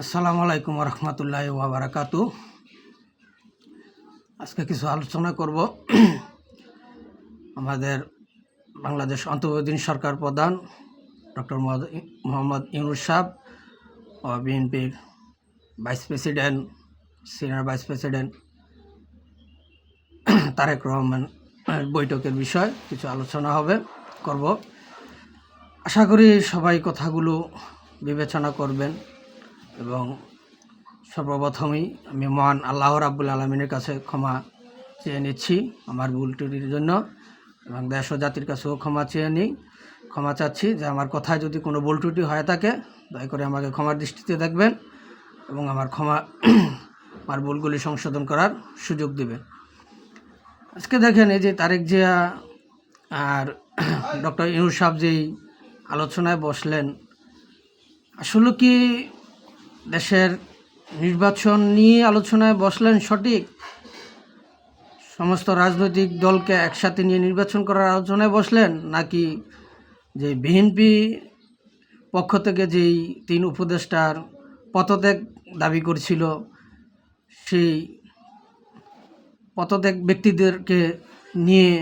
আসসালামু আলাইকুম রহমতুল্লাহ ওয়াবারাকাতু আজকে কিছু আলোচনা করব। আমাদের বাংলাদেশ অন্তর্বর্তীন সরকার প্রধান ডক্টর মোহাম্মদ ইউনুস সাহ ও বিএনপির vice president, senior vice president Tarique Rahman বৈঠকের বিষয় কিছু আলোচনা হবে, করব। আশা করি সবাই কথাগুলো বিবেচনা করবেন। এবং সর্বপ্রথমেই আমি মহান আল্লাহ রাব্বুল আলমিনের কাছে ক্ষমা চেয়ে নিচ্ছি আমার ভুল ত্রুটির জন্য এবং দেশ ও জাতির কাছেও ক্ষমা চেয়ে নিই, ক্ষমা চাচ্ছি যে আমার কথায় যদি কোনো ভুল ত্রুটি হয়ে থাকে, দয়া করে আমাকে ক্ষমার দৃষ্টিতে দেখবেন এবং আমার ক্ষমা আমার ভুলগুলি সংশোধন করার সুযোগ দেবেন। আজকে দেখেন এই যে তারেক জিয়া আর ডক্টর ইনুর সাহেব যেই আলোচনায় বসলেন, আসলে কি দেশের নির্বাচন নিয়ে আলোচনায় বসলেন সঠিক। সমস্ত রাজনৈতিক দলকে একসাথে নিয়ে নির্বাচন করার আলোচনায় বসলেন, নাকি যে বিএনপি পক্ষ থেকে যেই তিন উপদেষ্টার পদত্যাগ দাবি করছিল, সেই পদত্যাগ ব্যক্তিদেরকে নিয়ে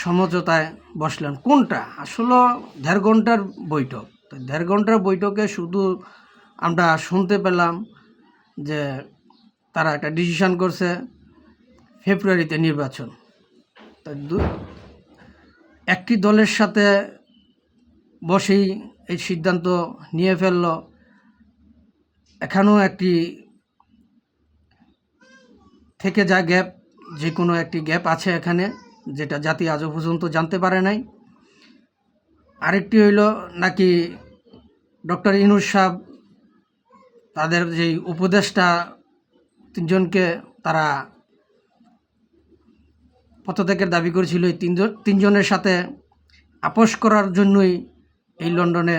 সমঝোতায় বসলেন। কোনটা? আসলে দেড় ঘণ্টার বৈঠক। তো দেড় ঘণ্টার বৈঠকে শুধু আমরা শুনতে পেলাম যে তারা একটা ডিসিশন করছে ফেব্রুয়ারিতে নির্বাচন। একটি দলের সাথে বসেই এই সিদ্ধান্ত নিয়ে ফেলল। এখানেও একটি থেকে যা গ্যাপ, যে কোনো একটি গ্যাপ আছে এখানে, যেটা জাতি আজও পর্যন্ত জানতে পারে নাই। আরেকটি হইল নাকি ডক্টর ইনুস সাহ তাদের যেই উপদেষ্টা তিনজনকে তারা পদত্যাগের দাবি করেছিল, এই তিনজন তিনজনের সাথে আপোষ করার জন্যই এই লন্ডনে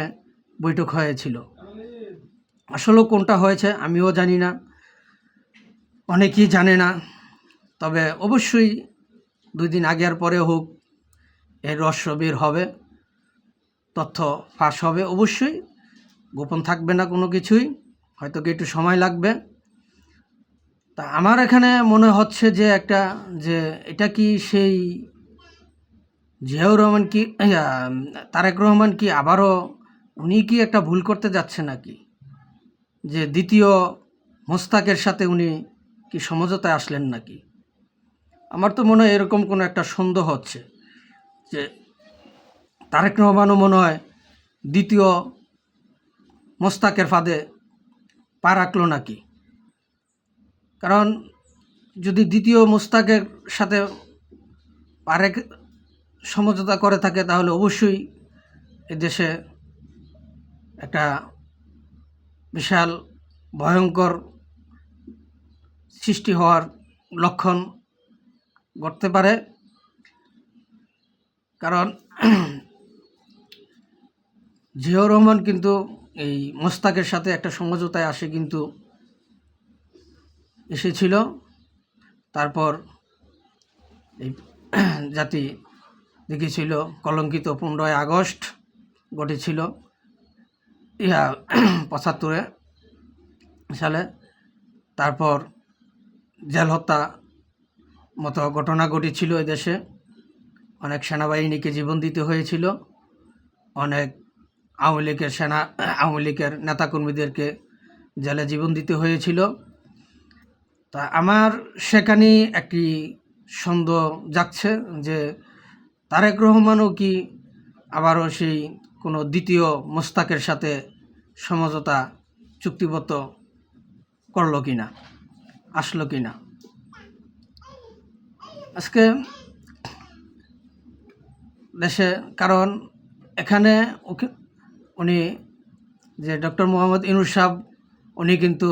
বৈঠক হয়েছিল। আসলে কোনটা হয়েছে আমিও জানি না, অনেকেই জানে না, তবে অবশ্যই দুই দিন আগে আর পরে হোক এর রহস্য বের হবে, তথ্য ফাঁস হবে, অবশ্যই গোপন থাকবে না কোনো কিছুই। হয়তো কি একটু সময় লাগবে? তা আমার এখানে মনে হচ্ছে যে একটা, যে এটা কি সেই জিয়াউর রহমান কি তারেক রহমান কি আবারও উনি কি একটা ভুল করতে যাচ্ছে নাকি? যে দ্বিতীয় মোস্তাকের সাথে উনি কি সমঝোতায় আসলেন নাকি? আমার তো মনে হয় এরকম কোনো একটা সন্দেহ হচ্ছে যে তারেক রহমানও মনে হয় দ্বিতীয় মোস্তাকের ফাঁদে পা রাখল নাকি? কারণ যদি দ্বিতীয় মোস্তাকের সাথে পারে সমঝোতা করে থাকে, তাহলে অবশ্যই এ দেশে একটা বিশাল ভয়ঙ্কর সৃষ্টি হওয়ার লক্ষণ ঘটতে পারে। কারণ জিয়াউর রহমান কিন্তু এই মোস্তাকের সাথে একটা সমঝোতায় আসে কিন্তু এসেছিল। তারপর এই জাতি দেখেছিল কলঙ্কিত পনেরোই আগস্ট ঘটেছিল। ইহা পঁচাত্তরে সালে। তারপর জেল হত্যা মতো ঘটনা ঘটেছিল এদেশে। অনেক সেনাবাহিনীকে জীবন দিতে হয়েছিল। অনেক আওয়ামী লীগের সেনা, আওয়ামী লীগের নেতাকর্মীদেরকে জেলে জীবন দিতে হয়েছিল। তা আমার সেখানে একটি সন্দেহ যাচ্ছে যে তারেক রহমানও কি আবারও সেই কোনো দ্বিতীয় মোস্তাকের সাথে সমঝোতা চুক্তিবদ্ধ করল কি না আসলো কি না আজকে দেশে, কারণ এখানে উনি যে ডক্টর মোহাম্মদ ইনুর সাহ উনি কিন্তু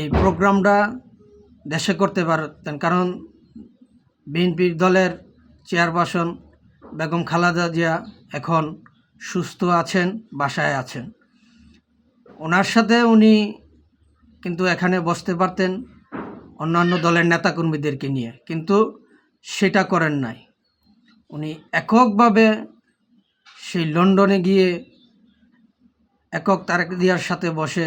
এই প্রোগ্রামটা দেশে করতে পারতেন। কারণ বিএনপির দলের চেয়ারপারসন বেগম খালাদা জিয়া এখন সুস্থ আছেন, বাসায় আছেন। ওনার সাথে উনি কিন্তু এখানে বসতে পারতেন অন্যান্য দলের নেতাকর্মীদেরকে নিয়ে, কিন্তু সেটা করেন নাই। উনি এককভাবে সেই লন্ডনে গিয়ে একক তারেক দিয়ার সাথে বসে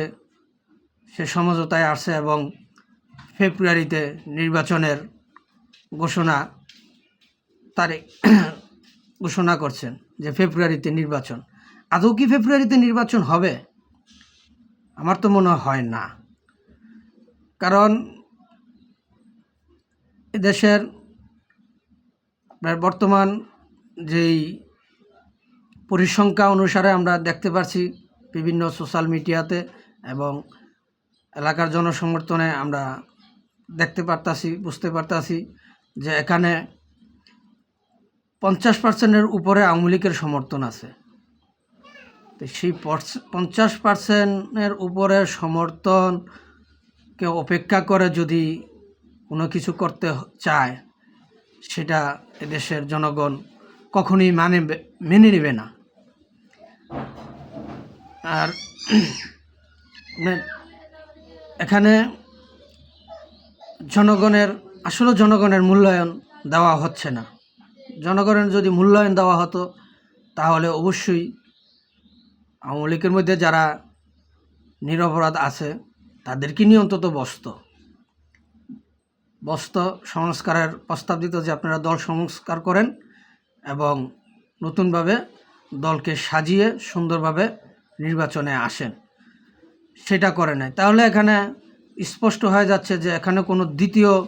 সে সমঝোতায় আসছে এবং ফেব্রুয়ারিতে নির্বাচনের ঘোষণা, তারিখ ঘোষণা করছেন যে ফেব্রুয়ারিতে নির্বাচন। আদৌ কি ফেব্রুয়ারিতে নির্বাচন হবে? আমার তো মনে হয় না। কারণ দেশের বর্তমান যেই পরিসংখ্যা অনুসারে আমরা দেখতে পাচ্ছি বিভিন্ন সোশ্যাল মিডিয়াতে এবং এলাকার জনসমর্থনে আমরা দেখতে পারতাছি, বুঝতে পারতাছি যে এখানে পঞ্চাশ পার্সেন্টের উপরে আওয়ামী লীগের সমর্থন আছে। তো সেই পঞ্চাশ পার্সেন্টের উপরে সমর্থনকে অপেক্ষা করে যদি কোনো কিছু করতে চায়, সেটা এদেশের জনগণ কখনোই মানে মেনে নেবে না। আর মানে এখানে জনগণের, আসলে জনগণের মূল্যায়ন দেওয়া হচ্ছে না। জনগণের যদি মূল্যায়ন দেওয়া হতো, তাহলে অবশ্যই আওয়ামী লীগের মধ্যে যারা নিরপরাধ আছে, তাদেরকে নিয়ে অন্তত বসত। বস্ত সংস্কারের প্রস্তাব দিত যে আপনারা দল সংস্কার করেন এবং নতুনভাবে দলকে সাজিয়ে সুন্দরভাবে নির্বাচনে আসেন, সেটা করে নাই। তাহলে এখানে স্পষ্ট হয়ে যাচ্ছে যে এখানে কোনো দ্বিতীয়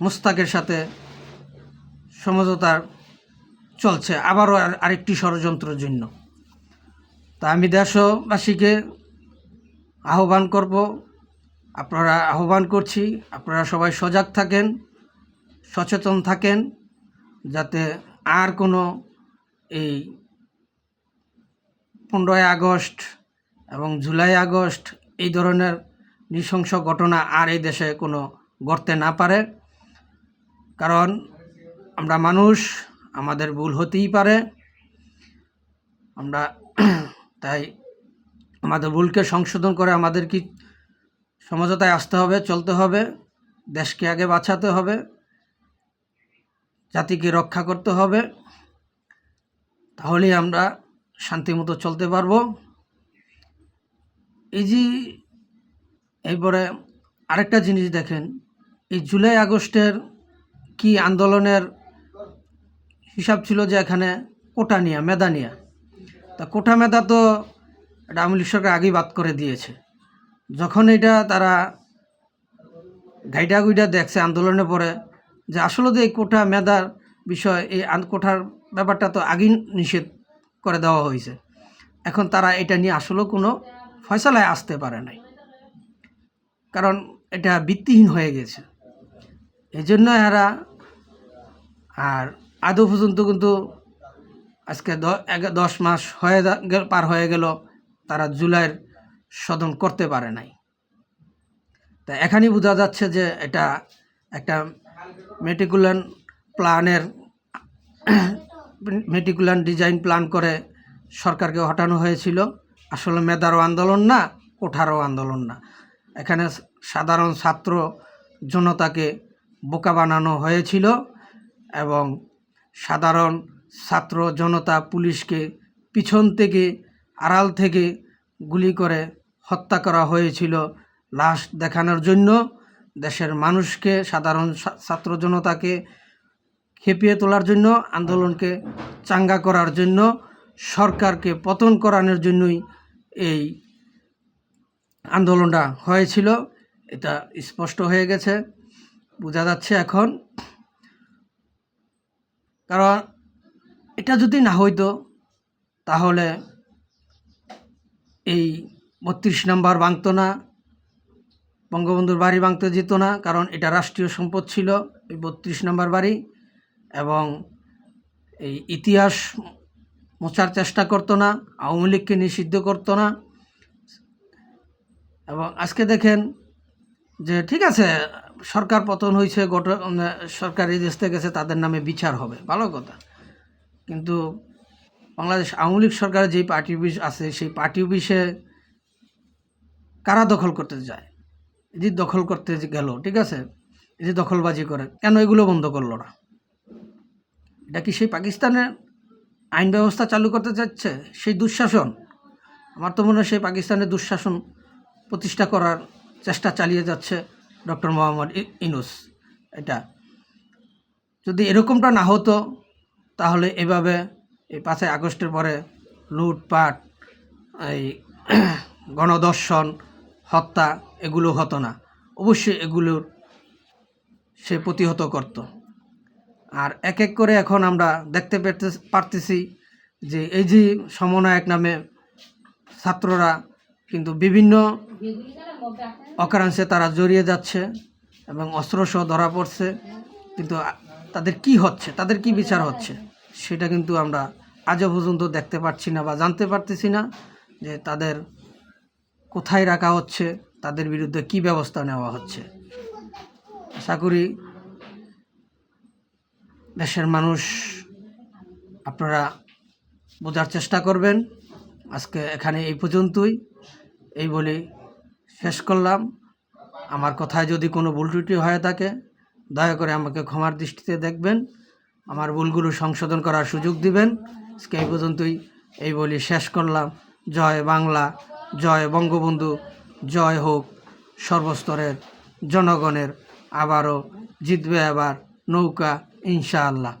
মোস্তাকের সাথে সমঝোতার চলছে, আবারও আর- আরেকটি ষড়যন্ত্রের জন্য। তা আমি দেশবাসীকে আহ্বান করব, আপনারা আহ্বান করছি, আপনারা সবাই সজাগ থাকেন, সচেতন থাকেন, যাতে আর কোনো এই পনেরোই আগস্ট এবং জুলাই আগস্ট এই ধরনের নৃশংস ঘটনা আর এই দেশে কোনো ঘটতে না পারে। কারণ আমরা মানুষ, আমাদের ভুল হতেই পারে। আমরা তাই আমাদের ভুলকে সংশোধন করে আমাদের কি সমঝোতায় আসতে হবে, চলতে হবে, দেশকে আগে বাঁচাতে হবে, জাতিকে রক্ষা করতে হবে। তাহলেই আমরা শান্তিমতো চলতে পারব। এই যে এরপরে আরেকটা জিনিস দেখেন, এই জুলাই আগস্টের কি আন্দোলনের হিসাব ছিল যে এখানে কোটা নিয়া, মেধা নিয়া? তা কোটা মেধা তো এটা আওয়ামী আগেই বাদ করে দিয়েছে। যখন এটা তারা গাইডা গুইডা দেখছে আন্দোলনের পরে যে আসলে তো এই কোটা মেধার বিষয়, এই কোঠার ব্যাপারটা তো আগেই নিষেধ করে দেওয়া হয়েছে। এখন তারা এটা নিয়ে আসলেও কোনো ফয়সালায় আসতে পারে নাই। কারণ এটা ভিত্তিহীন হয়ে গেছে। এই জন্য এরা আর আদৌ পর্যন্ত কিন্তু আজকে দশ মাস হয়ে পার হয়ে গেল, তারা জুলাইয়ের সদন করতে পারে নাই। তা এখানেই বোঝা যাচ্ছে যে এটা একটা মেটিকুলান প্ল্যানের মেটিকুলান ডিজাইন প্ল্যান করে সরকারকে হটানো হয়েছিল। আসলে মেধারও আন্দোলন না কোঠারও আন্দোলন না। এখানে সাধারণ ছাত্র জনতাকে বোকা বানানো হয়েছিল এবং সাধারণ ছাত্র জনতা পুলিশকে পিছন থেকে, আড়াল থেকে গুলি করে হত্যা করা হয়েছিল লাশ দেখানোর জন্য। দেশের মানুষকে, সাধারণ ছাত্র জনতাকে খেপিয়ে তোলার জন্য, আন্দোলনকে চাঙ্গা করার জন্য, সরকারকে পতন করানোর জন্যই এই আন্দোলনটা হয়েছিল। এটা স্পষ্ট হয়ে গেছে, বোঝা যাচ্ছে এখন। কারণ এটা যদি না হইতো, তাহলে এই বত্রিশ নাম্বার ভাঙতো না, বঙ্গবন্ধুর বাড়ি ভাঙতে যেত না, কারণ এটা রাষ্ট্রীয় সম্পদ ছিল, এই বত্রিশ নাম্বার বাড়ি। এবং এই ইতিহাস মোছার চেষ্টা করতো না, আওয়ামী লীগকে নিষিদ্ধ করতো না। এবং আজকে দেখেন যে ঠিক আছে, সরকার পতন হয়েছে গত সরকার এই দেশ থেকে গেছে, তাদের নামে বিচার হবে, ভালো কথা। কিন্তু বাংলাদেশ আওয়ামী লীগ সরকারের যেই পার্টি অফিস আছে, সেই পার্টি অফিসে কারা দখল করতে যায়? এই দখল করতে গেল, ঠিক আছে? এই দখলবাজি করে। কেন এগুলো বন্ধ করল না? এটা কি সেই পাকিস্তানের আইন ব্যবস্থা চালু করতে চাচ্ছে সেই দুঃশাসন? আমার তো মনে হয় সেই পাকিস্তানের দুঃশাসন প্রতিষ্ঠা করার চেষ্টা চালিয়ে যাচ্ছে ডক্টর মোহাম্মদ ইনুস। এটা যদি এরকমটা না হতো, তাহলে এভাবে এই পাঁচই আগস্টের পরে লুটপাট, এই গণদর্শন হত্যা এগুলো হতো না। অবশ্যই এগুলোর সে প্রতিহত করত। আর এক এক করে এখন আমরা দেখতে পেতে পারতেছি যে এই যে সমন্বয়ক নামে ছাত্ররা কিন্তু বিভিন্ন অকারাংশে তারা জড়িয়ে যাচ্ছে এবং অস্ত্রসহ ধরা পড়ছে। কিন্তু তাদের কি হচ্ছে? তাদের কি বিচার হচ্ছে? সেটা কিন্তু আমরা আজও পর্যন্ত দেখতে পাচ্ছি না বা জানতে পারতেছি না যে তাদের কোথায় রাখা হচ্ছে, তাদের বিরুদ্ধে কি ব্যবস্থা নেওয়া হচ্ছে। আশা করি দেশের মানুষ, আপনারা বোঝার চেষ্টা করবেন। আজকে এখানে এই পর্যন্তই। এই বলে শেষ করলাম। আমার কথায় যদি কোনো ভুল ত্রুটি হয়ে থাকে, দয়া করে আমাকে ক্ষমার দৃষ্টিতে দেখবেন। আমার ভুলগুলো সংশোধন করার সুযোগ দিবেন। আজকে এই পর্যন্তই। এই বলি শেষ করলাম। জয় বাংলা, জয় বঙ্গবন্ধু, জয় হোক সর্বস্তরের জনগণের। আবারও জিতবে আবার নৌকা। ইনশাআল্লাহ।